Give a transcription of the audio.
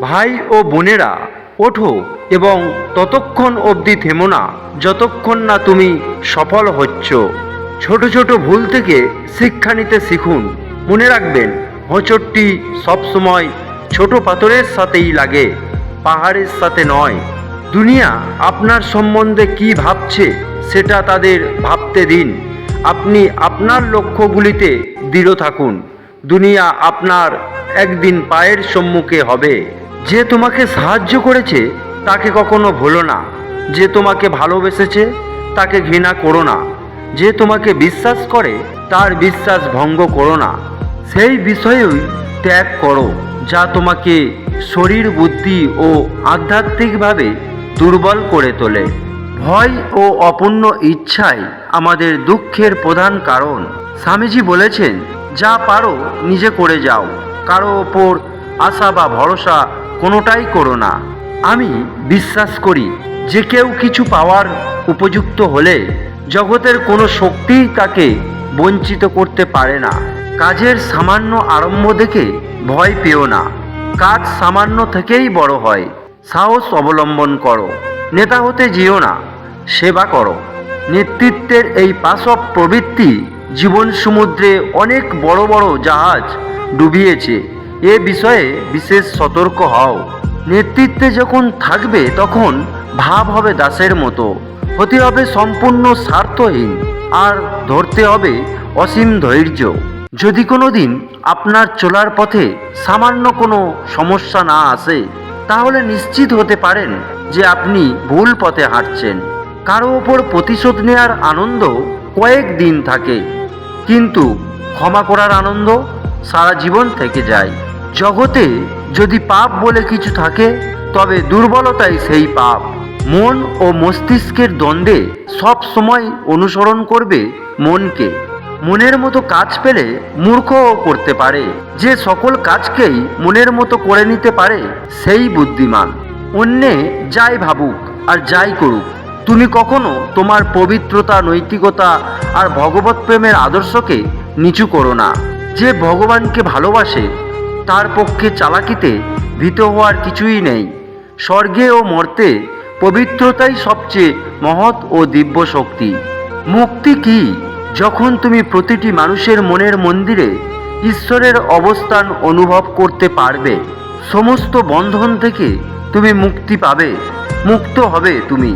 ভাই ও বোনেরা, ওঠো এবং ততক্ষণ অবধি থেমো না, যতক্ষণ না তুমি সফল হচ্ছ। ছোট ছোট ভুল থেকে শিক্ষা নিতে শিখুন। মনে রাখবেন, হোঁচটটি সবসময় ছোট পাথরের সাথেই লাগে, পাহাড়ের সাথে নয়। দুনিয়া আপনার সম্বন্ধে কি ভাবছে, সেটা তাদের ভাবতে দিন। আপনি আপনার লক্ষ্যগুলিতে দৃঢ় থাকুন। দুনিয়া আপনার একদিন পায়ের সম্মুখে হবে। যে তোমাকে সাহায্য করেছে, তাকে কখনো ভুলো না। যে তোমাকে ভালোবেসেছে, তাকে ঘৃণা করো না। যে তোমাকে বিশ্বাস করে, তার বিশ্বাস ভঙ্গ করো না। সেই বিষয়েই ত্যাগ করো, যা তোমাকে শরীর, বুদ্ধি ও আধ্যাত্মিকভাবে দুর্বল করে তোলে। ভয় ও অপূর্ণ ইচ্ছাই আমাদের দুঃখের প্রধান কারণ। স্বামীজি বলেছেন, যা পারো, নিজে করে যাও। কারও ওপর আশা বা ভরসা কোনোটাই করো না। আমি বিশ্বাস করি, যে কেউ কিছু পাওয়ার উপযুক্ত হলে জগতের কোনো শক্তিই তাকে বঞ্চিত করতে পারে না। কাজের সামান্য আরম্ভ দেখে ভয় পেও না। কাজ সামান্য থেকেই বড় হয়। সাহস অবলম্বন করো। নেতা হতে যেও না, সেবা করো। নেতৃত্বের এই পাশব প্রবৃত্তি জীবন সমুদ্রে অনেক বড় বড় জাহাজ ডুবিয়েছে। এ বিষয়ে বিশেষ সতর্ক হও। নেতৃত্বে যখন থাকবে, তখন ভাব হবে দাসের মতো। হতে হবে সম্পূর্ণ স্বার্থহীন, আর ধরতে হবে অসীম ধৈর্য। যদি কোনো দিন আপনার চলার পথে সামান্য কোনো সমস্যা না আসে, তাহলে নিশ্চিত হতে পারেন যে আপনি ভুল পথে হাঁটছেন। কারও ওপর প্রতিশোধ নেওয়ার আনন্দ কয়েক দিন থাকে, কিন্তু ক্ষমা করার আনন্দ সারা জীবন থেকে যায়। জগতে যদি পাপ বলে কিছু থাকে, তবে দুর্বলতাই সেই পাপ। মন ও মস্তিষ্কের দ্বন্দ্বে সব সময় অনুসরণ করবে মনকে। মনের মতো কাজ পেলে মূর্খও করতে পারে। যে সকল কাজকেই মনের মতো করে নিতে পারে, সেই বুদ্ধিমান। অন্যে যাই ভাবুক আর যাই করুক, তুমি কখনো তোমার পবিত্রতা, নৈতিকতা আর ভগবত প্রেমের আদর্শকে নিচু করো না। যে ভগবানকে ভালোবাসে তার পক্ষে চালাকিতে ভীত হওয়ার কিছুই নেই। স্বর্গে ও মর্তে পবিত্রতাই সবচেয়ে মহৎ ও দিব্য শক্তি। মুক্তি কি যখন তুমি প্রতিটি মানুষের মনের মন্দিরে ঈশ্বরের অবস্থান অনুভব করতে পারবে? সমস্ত বন্ধন থেকে তুমি মুক্তি পাবে, মুক্ত হবে তুমি।